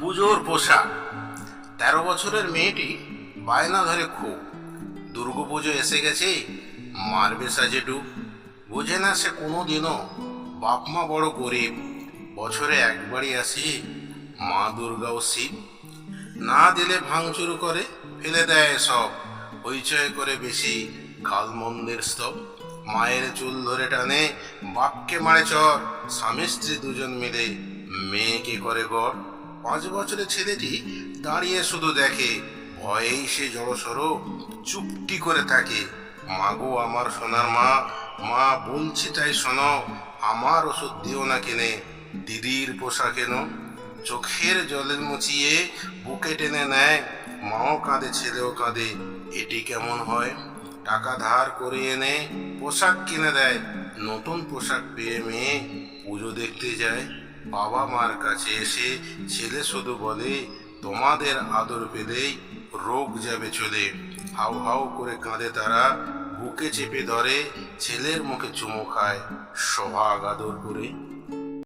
পুজোর পোশাক। তেরো বছরের মেয়েটি বায়না ধরে খুব। দুর্গা পুজো এসে গেছে, মারবে সাজে ডুব। বোঝে না সে কোনো দিনও বাপ মা বড় গরিব। বছরে একবারই আসি মা দুর্গা ও শিব। না দিলে ভাঙচুর করে, ফেলে দেয় সব। হইচয় করে বেশি কাল মন্দির স্তব। মায়ের চুল ধরে টানে, বাপকে মারে চর। স্বামী স্ত্রী দুজন মিলে মেয়েকে করে গড় পাঁচ বছরের ছেলেটি দাঁড়িয়ে শুধু দেখে, ভয়েই সে জড়সড় চুপটি করে থাকে। মাগো আমার সোনার মা মা বলছি তাই শোনো, আমার ওষুধ দিও না কেনে, দিদির পোশাক এনো চোখের জলের মুচিয়ে বুকে টেনে নেয়, মাও কাঁদে, ছেলেও কাঁদে, এটি কেমন হয়? টাকা ধার করে এনে পোশাক কিনে দেয়, নতুন পোশাক পেয়ে মেয়ে পুজো দেখতে যায়। বাবা মার কাছে এসে ছেলে শুধু বলে, তোমাদের আদর পেলেই রোগ যাবে চলে হাউ হাউ করে কাঁদে তারা, বুকে চেপে ধরে, ছেলের মুখে চুমো খায়। সোহাগ আদর করে